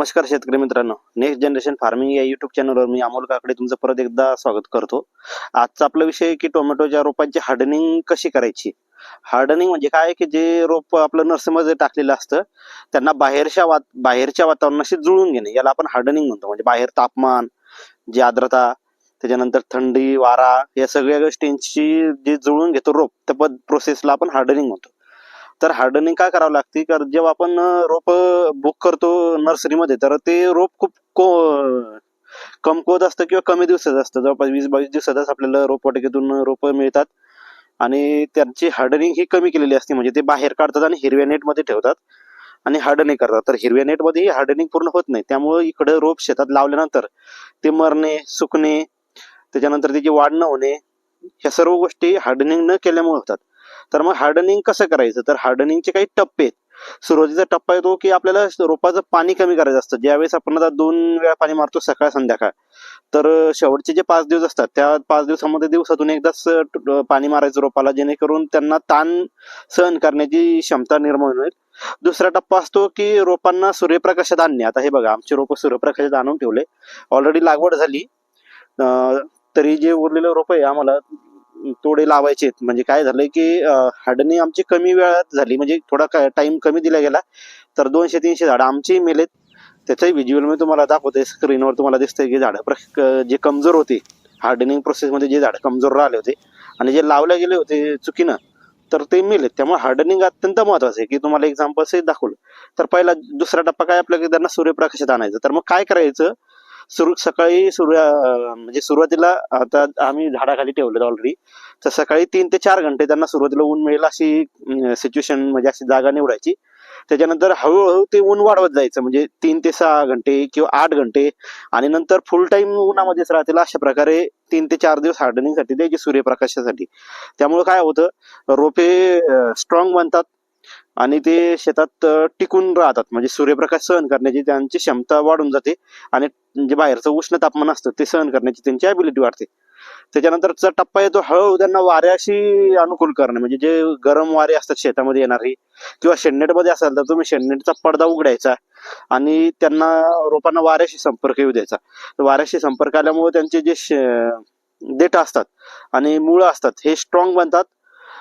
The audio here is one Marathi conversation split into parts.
नमस्कार शेतकरी मित्रांनो. नेक्स्ट जनरेशन फार्मिंग या युट्यूब चॅनलवर मी अमोल काकडे तुमचं परत एकदा स्वागत करतो. आजचा आपला विषय की टोमॅटोच्या रोपांची हार्डनिंग कशी करायची? हार्डनिंग म्हणजे काय की जे रोप आपलं नर्सरीमध्ये टाकलेलं असतं त्यांना बाहेरच्या वात बाहेरच्या वातावरणाशी जुळून घेणे. याला आपण हार्डनिंग म्हणतो. म्हणजे बाहेर तापमान जी आर्द्रता त्याच्यानंतर थंडी वारा या सगळ्या गोष्टींची जे जुळून घेतो रोप त्या पद प्रोसेसला आपण हार्डनिंग म्हणतो. तर हार्डनिंग काय करावं लागते? कारण जेव्हा आपण रोप बुक करतो नर्सरीमध्ये तर ते रोप खूप को कमकुवत असतं किंवा कमी दिवसाचं असतं. जवळपास वीस बावीस दिवसातच आपल्याला रोपवाटिकेतून रोप मिळतात. आणि त्यांची हार्डनिंग ही कमी केलेली असते. म्हणजे ते बाहेर काढतात आणि हिरव्या नेटमध्ये ठेवतात आणि हार्डनिंग करतात. तर हिरव्या नेटमध्ये ही हार्डनिंग पूर्ण होत नाही. त्यामुळे इकडे रोप शेतात लावल्यानंतर ते मरणे सुकणे त्याच्यानंतर त्याची वाढ न होणे ह्या सर्व गोष्टी हार्डनिंग न केल्यामुळे होतात. तर मग हार्डनिंग कसं करायचं? तर हार्डनिंगचे काही टप्पे आहेत. सुरुवातीचा टप्पा येतो की आपल्याला रोपाचं पाणी कमी करायचं असतं. ज्यावेळेस आपण आता दोन वेळा पाणी मारतो सकाळ संध्याकाळ. तर शेवटचे जे पाच दिवस असतात त्या पाच दिवसामध्ये दिवसातून एकदाच पाणी मारायचं रोपाला जेणेकरून त्यांना ताण सहन करण्याची क्षमता निर्माण होईल. दुसरा टप्पा असतो की रोपांना सूर्यप्रकाशात आणणे. आता हे बघा आमचे रोप सूर्यप्रकाशात आणून ठेवले. ऑलरेडी लागवड झाली. तरी जे उरलेले रोप आहे आम्हाला तोडे लावायचे आहेत. म्हणजे काय झालंय की हार्डनिंग आमची कमी वेळात झाली. म्हणजे थोडा टाइम कमी दिला गेला. तर दोनशे तीनशे झाडं आमचेही मेलेत. त्याचाही व्हिज्युअल मी तुम्हाला दाखवते स्क्रीनवर तुम्हाला दिसतंय की झाडं प्र- जे कमजोर होते. हार्डनिंग प्रोसेसमध्ये जे झाडं कमजोर राहिले होते. आणि जे लावले गेले होते चुकीनं तर ते मिळेल त्यामुळे हार्डनिंग अत्यंत महत्वाचं आहे. की तुम्हाला एक्झाम्पल्स दाखवलं. तर पहिला दुसरा टप्पा काय आपल्याला त्यांना सूर्यप्रकाशात आणायचं. तर मग काय करायचं? सुरू सकाळी सूर्य म्हणजे सुरुवातीला आता आम्ही झाडाखाली ठेवलेत ऑलरेडी तर सकाळी तीन ते चार घंटे त्यांना सुरुवातीला ऊन मिळेल अशी सिच्युएशन म्हणजे अशी जागा निवडायची. त्याच्यानंतर हळूहळू ते ऊन वाढवत जायचं. म्हणजे तीन ते सहा घंटे किंवा आठ घंटे. आणि नंतर फुल टाईम उन्हामध्येच राहतील अशा प्रकारे तीन ते चार दिवस हार्डनिंगसाठी द्यायचे सूर्यप्रकाशासाठी. त्यामुळे काय होतं रोपे स्ट्रॉंग बनतात. आणि ते शेतात टिकून राहतात. म्हणजे सूर्यप्रकाश सहन करण्याची त्यांची क्षमता वाढून जाते आणि जे बाहेरचं उष्ण तापमान असतं ते सहन करण्याची त्यांची ॲबिलिटी वाढते. त्याच्यानंतरचा टप्पा येतो हळूहळू त्यांना वाऱ्याशी अनुकूल करणे. म्हणजे जे गरम वारे असतात शेतामध्ये येणारी किंवा शेडनेटमध्ये असाल तर तुम्ही शेडनेटचा पडदा उघडायचा आणि त्यांना रोपांना वाऱ्याशी संपर्क येऊ द्यायचा. वाऱ्याशी संपर्क आल्यामुळे त्यांचे जे शे- देठ असतात आणि मुळं असतात हे स्ट्रॉंग बनतात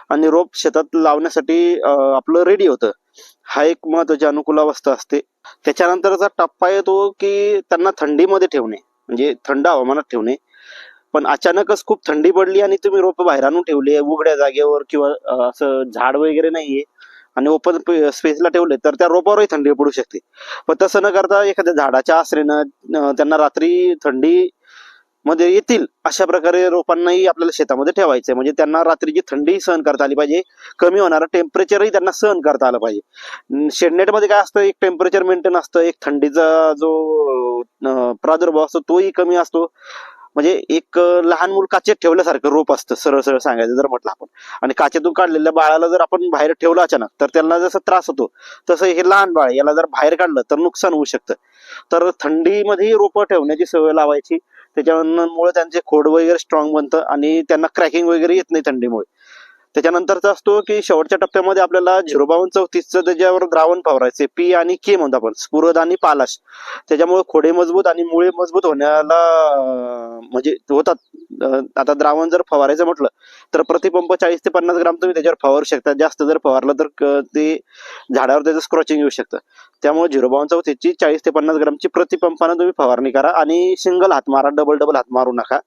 आणि रोप शेतात लावण्यासाठी आपलं रेडी होतं. हा एक महत्वाची अनुकूल अवस्था असते. त्याच्यानंतरचा टप्पा येतो की त्यांना थंडीमध्ये ठेवणे म्हणजे थंड हवामानात ठेवणे. पण अचानकच खूप थंडी पडली आणि तुम्ही रोप बाहेर आणून ठेवले उघड्या जागेवर किंवा असं झाड वगैरे नाहीये आणि ओपन स्पेसला ठेवले तर त्या रोपावरही थंडी पडू शकते. पण तसं न करता एखाद्या झाडाच्या आश्रयानं त्यांना रात्री थंडी मध्ये येतील अशा प्रकारे रोपांनाही आपल्याला शेतामध्ये ठेवायचं म्हणजे त्यांना रात्रीची थंडी सहन करता आली पाहिजे कमी होणारं टेम्परेचरही त्यांना सहन करता आलं पाहिजे. शेडनेटमध्ये काय असतं एक टेम्परेचर मेंटेन असतं एक थंडीचा जो प्रादुर्भाव असतो तोही कमी असतो. म्हणजे एक लहान मूल काचेत ठेवल्यासारखं रोप असतं सरळ सरळ सांगायचं जर म्हटलं आपण. आणि काचेतून काढलेल्या बाळाला जर आपण बाहेर ठेवलं अचानक तर त्यांना जसं त्रास होतो तसं हे लहान बाळ याला जर बाहेर काढलं तर नुकसान होऊ शकतं. तर थंडीमध्येही रोपं ठेवण्याची सवय लावायची. त्याच्यामुळे त्यांचे खोड वगैरे स्ट्रॉंग बनतं आणि त्यांना क्रॅकिंग वगैरे येत नाही थंडीमुळे. त्याच्यानंतरचा असतो की शेवटच्या टप्प्यामध्ये आपल्याला झिरो बावन्न चौतीसचं त्याच्यावर द्रावण फवारायचे पी आणि के म्हणतो आपण. स्फुरद आणि पालाश. त्याच्यामुळे खोडे मजबूत आणि मुळे मजबूत होण्याला म्हणजे होतात. आता द्रावण जर फवारायचं म्हटलं तर प्रतिपंप चाळीस ते पन्नास ग्राम तुम्ही त्याच्यावर फवारू शकता. जास्त जर फवारलं तर ते झाडावर त्याचं स्क्रॉचिंग येऊ शकतं. त्यामुळे झिरो बावन चौथीची चाळीस ते पन्नास ग्रामची प्रतिपंपानं तुम्ही फवारणी करा आणि सिंगल हात मारा डबल डबल हात मारू नका.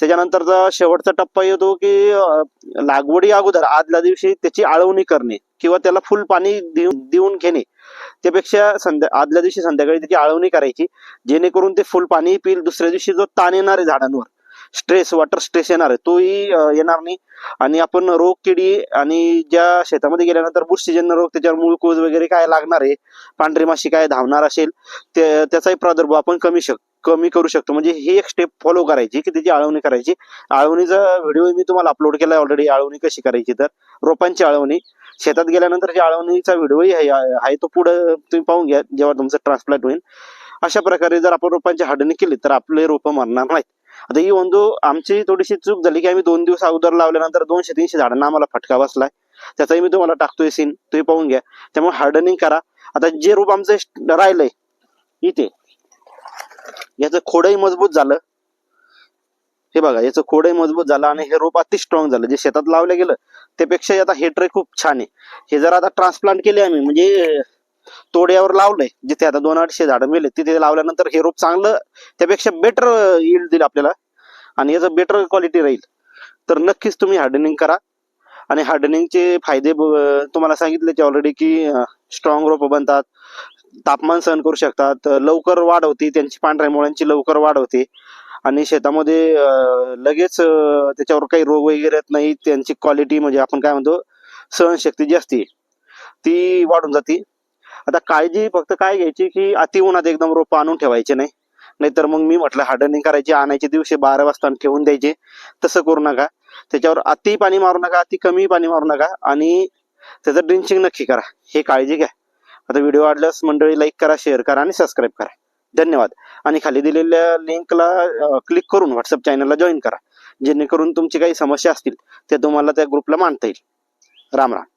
त्याच्यानंतरचा शेवटचा टप्पा येतो की लागवडी अगोदर आदल्या दिवशी त्याची आळवणी करणे किंवा त्याला फुल पाणी देऊन देऊन घेणे त्यापेक्षा संध्या आदल्या दिवशी संध्याकाळी त्याची आळवणी करायची जेणेकरून ते फुल पाणी पिईल दुसऱ्या दिवशी जो ताण येणार आहे झाडांवर स्ट्रेस वॉटर स्ट्रेस येणार आहे तोही येणार नाही. आणि आपण रोग किडी आणि ज्या शेतामध्ये गेल्यानंतर बुरशीजन्य रोग त्याच्यावर मुळकूज वगैरे काय लागणार आहे पांढरी माशी काय धावणार असेल ते त्याचाही प्रादुर्भाव आपण कमी शक कमी करू शकतो. म्हणजे ही एक स्टेप फॉलो करायची की त्याची आळवणी करायची. आळवणीचा व्हिडिओ मी तुम्हाला अपलोड केला ऑलरेडी आळवणी कशी करायची तर? रोपांची आळवणी. शेतात गेल्यानंतर आळवणीचा व्हिडिओही आहे तो पुढे तुम्ही पाहून घ्या जेव्हा तुमचं ट्रान्सप्लांट होईल. अशा प्रकारे जर आपण रोपांची हाडणी केली तर आपले रोपं मरणार नाहीत. आता ही वंदू आमची थोडीशी चूक झाली की आम्ही दोन दिवस अगोदर लावल्यानंतर दोनशे तीनशे झाडांना आम्हाला फटका बसलाय. त्याचाही मी तुम्हाला टाकतोय सीन तुम्ही पाहून घ्या. त्यामुळे हार्डनिंग करा. आता जे रोप आमचं राहिलंय इथे याचं खोडही मजबूत झालं. हे बघा याचं खोडही मजबूत झालं आणि हे रोप अति स्ट्रॉंग झालं. जे शेतात लावलं गेलं त्यापेक्षा आता हे ट्रे खूप छान आहे. हे जर आता ट्रान्सप्लांट केले आम्ही म्हणजे तोड्यावर लावलंय जिथे आता दोन अडीचशे झाडं मिळले तिथे लावल्यानंतर हे रोप चांगलं त्यापेक्षा बेटर यील्ड दिलं आपल्याला. आणि याचं बेटर क्वालिटी राहील. तर नक्कीच तुम्ही हार्डनिंग करा. आणि हार्डनिंगचे फायदे तुम्हाला सांगितले ऑलरेडी की स्ट्रॉंग रोप बनतात. तापमान सहन करू शकतात. लवकर वाढ होती त्यांची पांढऱ्या मुळांची लवकर वाढ होते. आणि शेतामध्ये लगेच त्याच्यावर काही रोग वगैरे येत नाही त्यांची क्वालिटी म्हणजे आपण काय म्हणतो सहनशक्ती जी असते ती वाढून जाते. आता काळजी फक्त काय घ्यायची की अति उन्हात एकदम रोप आणून ठेवायचे नाही. नाहीतर मग मी म्हटलं हार्डनिंग करायची आणायचे दिवशी बारा वाजता ठेवून द्यायचे. तसं करू नका. त्याच्यावर अति पाणी मारू नका अति कमी पाणी मारू नका. आणि त्याचं ड्रिंचिंग नक्की करा. हे काळजी घ्या. आता व्हिडिओ आवडल्यास मंडळी लाईक करा शेअर करा आणि सबस्क्राईब करा. धन्यवाद. आणि खाली दिलेल्या लिंकला क्लिक करून व्हॉट्सअप चॅनलला जॉईन करा. जेणेकरून तुमची काही समस्या असतील ते तुम्हाला त्या ग्रुपला मांडता येईल. राम राम.